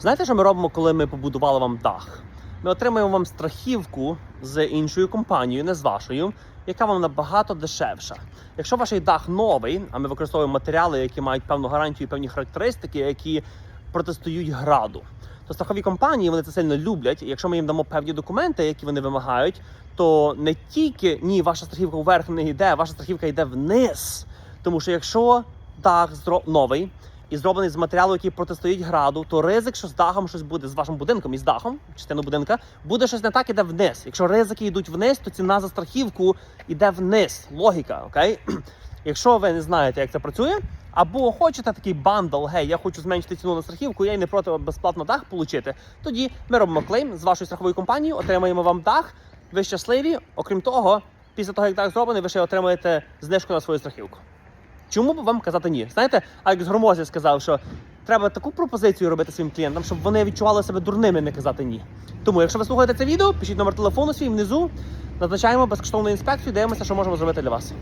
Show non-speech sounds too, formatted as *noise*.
Знаєте, що ми робимо, коли ми побудували вам дах? Ми отримуємо вам страхівку з іншою компанією, не з вашою, яка вам набагато дешевша. Якщо ваш дах новий, а ми використовуємо матеріали, які мають певну гарантію і певні характеристики, які протистоють граду. То страхові компанії вони це сильно люблять. І якщо ми їм дамо певні документи, які вони вимагають, то не тільки ні, ваша страхівка вверх не йде, ваша страхівка йде вниз. Тому що якщо дах новий і зроблений з матеріалу, який протистоїть граду, то ризик, що з дахом щось буде з вашим будинком і з дахом, частину будинка, буде щось не так, іде вниз. Якщо ризики йдуть вниз, то ціна за страхівку йде вниз. Логіка, окей? *clears throat* Якщо ви не знаєте, як це працює, або хочете такий бандл, гей, я хочу зменшити ціну на страхівку, я й не проти безплатно дах отримати, тоді ми робимо клейм з вашою страховою компанією, отримаємо вам дах, ви щасливі. Окрім того, після того, як дах зроблений, ви ще отримаєте знижку на свою страхівку. Чому б вам казати ні? Знаєте, Алекс Громозі сказав, що треба таку пропозицію робити своїм клієнтам, щоб вони відчували себе дурними, не казати ні. Тому, якщо ви слухаєте це відео, пишіть номер телефону свій внизу, назначаємо безкоштовну інспекцію, дивимося, що можемо зробити для вас.